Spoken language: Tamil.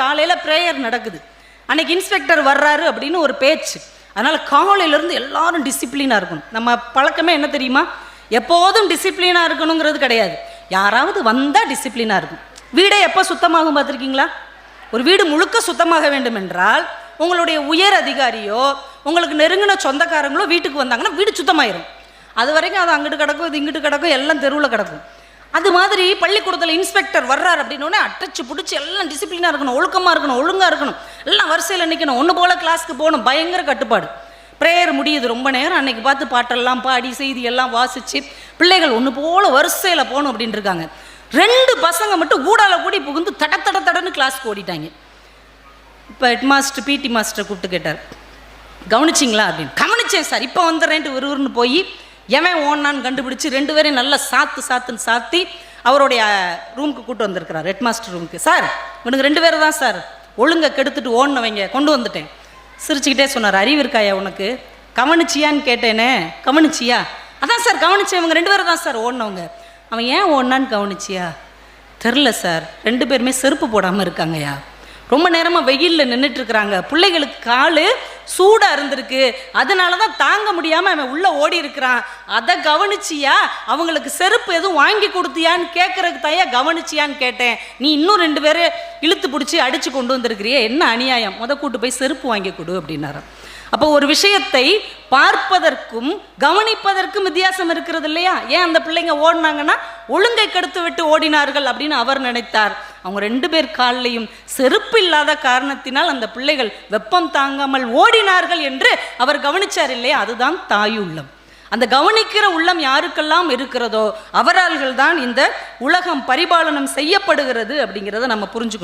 காலையில் ப்ரேயர் நடக்குது. அன்னைக்கு இன்ஸ்பெக்டர் வர்றாரு அப்படின்னு ஒரு பேச்சு. அதனால் காலையிலேருந்து எல்லாரும் டிசிப்ளினாக இருக்கணும். நம்ம பழக்கமே என்ன தெரியுமா? எப்போதும் டிசிப்ளினாக இருக்கணுங்கிறது கிடையாது. யாராவது வந்தால் டிசிப்ளினாக இருக்கும். வீடே எப்போ சுத்தமாகும் பார்த்துருக்கீங்களா? ஒரு வீடு முழுக்க சுத்தமாக வேண்டும் என்றால் உங்களுடைய உயர் அதிகாரியோ உங்களுக்கு நெருங்கின சொந்தக்காரங்களோ வீட்டுக்கு வந்தாங்கன்னா வீடு சுத்தமாயிரும். அது வரைக்கும் அது அங்கிட்டு கிடக்கும் இது இங்கிட்டு கிடக்கும் எல்லாம் தெருவில் கிடக்கும். அது மாதிரி பள்ளிக்கூடத்தில் இன்ஸ்பெக்டர் வர்றார் அப்படின்னோடனே அட்டச்சு பிடிச்சி எல்லாம் டிசிப்ளினாக இருக்கணும் ஒழுக்கமாக இருக்கணும் ஒழுங்காக இருக்கணும். எல்லாம் வரிசையில் நிற்கணும் ஒன்று போல் கிளாஸ்க்கு போகணும். பயங்கர கட்டுப்பாடு. ப்ரேயர் முடியுது ரொம்ப நேரம். அன்னைக்கு பார்த்து பாட்டெல்லாம் பாடி செய்தி எல்லாம் வாசித்து பிள்ளைகள் ஒன்று போல் வரிசையில் போகணும் அப்படின்ட்டு இருக்காங்க. ரெண்டு பசங்க மட்டும் ஊடால கூடி புகுந்து தட தட தடன்னு கிளாஸ்க்கு ஓடிட்டாங்க. இப்போ ஹெட் மாஸ்டர் பிடி மாஸ்டரை கூப்பிட்டு கேட்டார். கவனிச்சிங்களா அப்படின்னு. கவனிச்சேன் சார். இப்போ வந்துடுறேன்ட்டு விறுவிறுன்னு போய் எவன் ஓனான்னு கண்டுபிடிச்சு ரெண்டு பேரையும் நல்லா சாத்து சாத்துன்னு சாத்தி அவருடைய ரூமுக்கு கூட்டு வந்திருக்கிறார் ஹெட் மாஸ்டர் ரூமுக்கு சார் இவனுக்கு ரெண்டு பேர் தான் சார். ஒழுங்கை கெடுத்துட்டு ஓடினவங்க கொண்டு வந்துட்டேன். சிரிச்சுக்கிட்டே சொன்னார் அறிவு இருக்காயா உனக்கு? கவனிச்சியான்னு கேட்டேனே கவனிச்சியா? அதான் சார் கவனிச்சேன். இவங்க ரெண்டு பேரும் தான் சார் ஓடினவங்க. அவன் ஏன் ஓடினான்னு கவனிச்சியா? தெரில சார். ரெண்டு பேருமே செருப்பு போடாமல் இருக்காங்கய்யா. ரொம்ப நேரமாக வெயிலில் நின்றுட்டு இருக்கிறாங்க. பிள்ளைகளுக்கு கால் சூடாக இருந்திருக்கு. அதனால தான் தாங்க முடியாமல் அவன் உள்ளே ஓடி இருக்கிறான். அதை கவனிச்சியா? அவங்களுக்கு செருப்பு எதுவும் வாங்கி கொடுத்தியான்னு கேட்குறதுக்கு தாயா கவனிச்சியான்னு கேட்டேன். நீ இன்னும் ரெண்டு பேரும் இழுத்து பிடிச்சி அடித்து கொண்டு வந்திருக்கிறியே? என்ன அநியாயம்? முத கூட்டு போய் செருப்பு வாங்கி கொடு அப்படின்னாராம் அப்போ ஒரு விஷயத்தை பார்ப்பதற்கும் கவனிப்பதற்கும் வித்தியாசம் இருக்கிறது இல்லையா? ஏன் அந்த பிள்ளைங்க ஓடினாங்கன்னா ஒழுங்கை கெடுத்து விட்டு ஓடினார்கள் அப்படின்னு அவர் நினைத்தார். அவங்க ரெண்டு பேர் காலிலையும் செருப்பு இல்லாத காரணத்தினால் அந்த பிள்ளைகள் வெப்பம் தாங்காமல் ஓடினார்கள் என்று அவர் கவனிச்சார் இல்லையா? அதுதான் தாயுள்ளம் அந்த கவனிக்கிற உள்ளம் யாருக்கெல்லாம் இருக்கிறதோ அவரால்கள் தான் இந்த உலகம் பரிபாலனம் செய்யப்படுகிறது அப்படிங்கிறத நம்ம புரிஞ்சுக்கணும்.